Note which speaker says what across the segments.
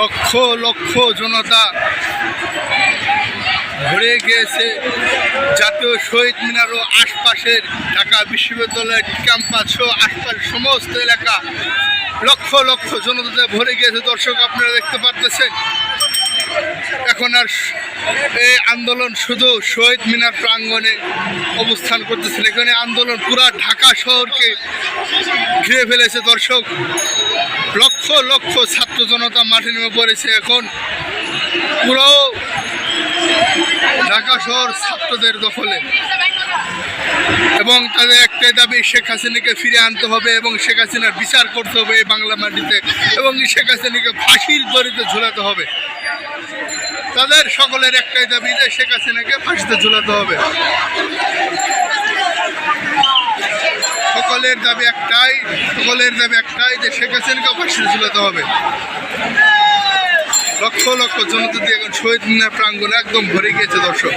Speaker 1: লক্ষ লক্ষ জনতা ভরে গিয়েছে। জাতীয় শহীদ মিনার ও আশপাশের ঢাকা বিশ্ববিদ্যালয়ের ক্যাম্পাস সহ আশপাশের সমস্ত এলাকা লক্ষ লক্ষ জনতাতে ভরে গিয়েছে। দর্শক, আপনারা দেখতে পারতেছেন। এখন আর এই আন্দোলন শুধু শহীদ মিনার প্রাঙ্গণে অবস্থান করতেছে এখানে আন্দোলন পুরা ঢাকা শহরকে ঘিরে ফেলেছে দর্শক। লক্ষ লক্ষ ছাত্র জনতা মাঠে নেমে পড়েছে। এখন পুরো ঢাকা শহর ছাত্রদের দখলে। এবং তাদের একটাই দাবি, শেখ হাসিনাকে ফিরে আনতে হবে এবং শেখ হাসিনার বিচার করতে হবে এই বাংলা মাটিতে। এবং শেখ হাসিনাকে ফাঁসির দড়িতে ঝুলাতে হবে। তাদের সকলের একটাই দাবি, যে শেখ হাসিনাকে ফাঁসিতে ঝুলাতে হবে। সকলের দাবি একটাই, সকলের দাবি একটাই যে শেখ হাসিনাকে ফাঁসিতে ঝুলাতে হবে। লক্ষ লক্ষ জনতা দিয়ে এখন শহীদ মিনার প্রাঙ্গণ একদম ভরে গিয়েছে, দর্শক।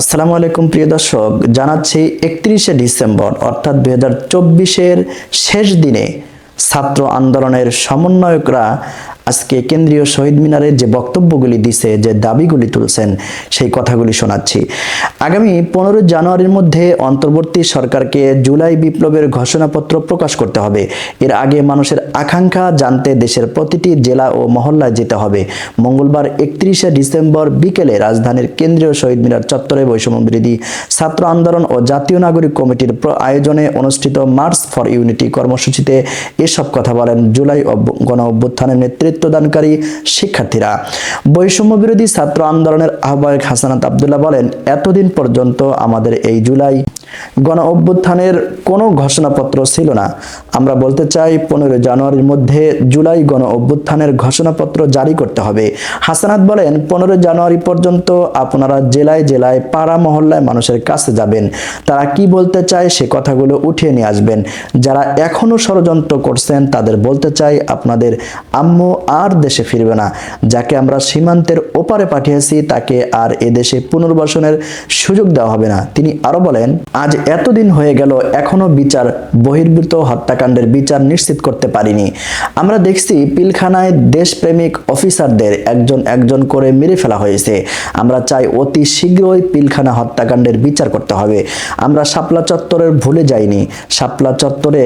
Speaker 2: আসসালামু আলাইকুম, প্রিয় দর্শক। জানাচ্ছি একত্রিশে ডিসেম্বর, অর্থাৎ দুই হাজার চব্বিশের শেষ দিনে ছাত্র আন্দোলনের সমন্বয়করা আজকে কেন্দ্রীয় শহীদ মিনারের যে বক্তব্যগুলি দিছে, যে দাবিগুলি তুলছেন, সেই কথাগুলি শোনাচ্ছি। আগামী পনেরো জানুয়ারির মধ্যে অন্তর্বর্তী সরকারকে জুলাই বিপ্লবের ঘোষণাপত্র প্রকাশ করতে হবে। এর আগে মানুষের আকাঙ্ক্ষা জানতে দেশের প্রতিটি জেলা ও মহল্লায় যেতে হবে। মঙ্গলবার একত্রিশে ডিসেম্বর বিকেলে রাজধানীর কেন্দ্রীয় শহীদ মিনার চত্বরে বৈষম্য বিরোধী ছাত্র আন্দোলন ও জাতীয় নাগরিক কমিটির আয়োজনে অনুষ্ঠিত মার্চ ফর ইউনিটি কর্মসূচিতে এসব কথা বলেন জুলাই গণ অভ্যুত্থানের নেতৃত্বদানকারী শিক্ষার্থীরা। বৈষম্য বিরোধী ছাত্র আন্দোলনের আহ্বায়ক হাসানাত আবদুল্লাহ বলেন, এতদিন পর্যন্ত আমাদের এই জুলাই গণ অভ্যুত্থানের কোনো ঘোষণাপত্র ছিল না। আমরা বলতে চাই পনেরো জানুয়ারির মধ্যে জুলাই গণ অভ্যুত্থানের ঘোষণাপত্র জারি করতে হবে। হাসানাত বলেন পনেরো জানুয়ারি পর্যন্ত আপনারা জেলায় জেলায় পাড়া মহল্লায় মানুষের কাছে যাবেন। তারা কি বলতে চায় সে কথাগুলো উঠিয়ে নিয়ে আসবেন। যারা এখনও ষড়যন্ত্র করছেন, তাদের বলতে চাই, আপনাদের আম্মু আর দেশে ফিরবে না। যাকে আমরা সীমান্তের ওপারে পাঠিয়েছি, তাকে আর এদেশে পুনর্বাসনের সুযোগ দেওয়া হবে না। তিনি আরও বলেন আজ এতদিন হয়ে গেল এখনও বিচার, বহির্ভূত হত্যাকাণ্ডের বিচার নিশ্চিত করতে পারিনি। আমরা দেখছি পিলখানায় দেশপ্রেমিক অফিসারদের একজন একজন করে মেরে ফেলা হয়েছে। আমরা চাই অতি শীঘ্রই পিলখানা হত্যাকাণ্ডের বিচার করতে হবে। আমরা শাপলা চত্বরের ভুলে যাইনি। শাপলা চত্বরে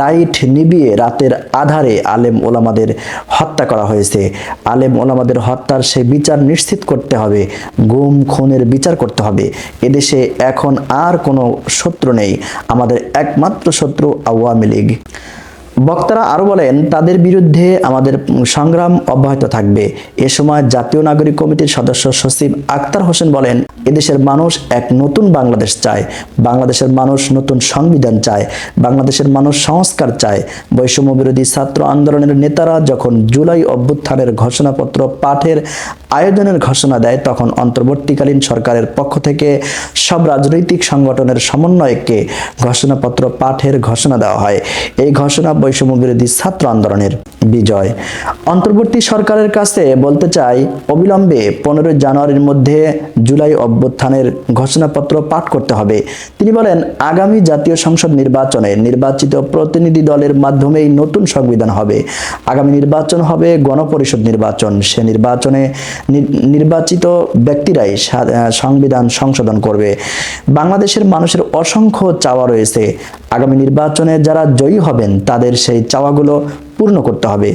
Speaker 2: লাইট নিবিয়ে রাতের আধারে আলেম ওলামাদের হত্যা করা হয়েছে। আলেম ওলামাদের হত্যার সে বিচার নিশ্চিত করতে হবে। গুম, খুনের বিচার করতে হবে। এদেশে এখন আর কোনো শত্রু নেই। আমাদের একমাত্র শত্রু আওয়ামী লীগ। বক্তারা আরও বলেন, তাদের বিরুদ্ধে আমাদের সংগ্রাম অব্যাহত থাকবে। এ সময় জাতীয় নাগরিক কমিটির সদস্য সচিব আক্তার হোসেন বলেন, এদেশের মানুষ এক নতুন বাংলাদেশ চায়, বাংলাদেশের মানুষ নতুন সংবিধান চায়, বাংলাদেশের মানুষ সংস্কার চায়। বৈষম্য বিরোধী ছাত্র আন্দোলনের নেতারা যখন জুলাই অভ্যুত্থানের ঘোষণাপত্র পাঠের আয়োজনের ঘোষণা দেয়, তখন অন্তর্বর্তীকালীন সরকারের পক্ষ থেকে সব রাজনৈতিক সংগঠনের সমন্বয়কে ঘোষণাপত্র পাঠের ঘোষণা দেওয়া হয়। এই ঘোষণা বৈষম্য বিরোধী ছাত্র আন্দোলনের বিজয়। অন্তর্বর্তী সরকারের কাছে বলতে চাই, অবিলম্বে পনেরোই জানুয়ারির মধ্যে জুলাই অভ্যুত্থানের ঘোষণাপত্র পাঠ করতে হবে। তিনি বলেন, আগামী জাতীয় সংসদ নির্বাচনে নির্বাচিত প্রতিনিধি দলের মাধ্যমেই নতুন সংবিধান হবে। আগামী নির্বাচন হবে গণপরিষদ নির্বাচন। সে নির্বাচনে নির্বাচিত ব্যক্তিরাই সংবিধান সংশোধন করবে। বাংলাদেশের মানুষের অসংখ্য চাওয়া রয়েছে। আগামী নির্বাচনে যারা জয়ী হবেন, তাদের সেই চাওয়াগুলো পূর্ণ করতে হবে।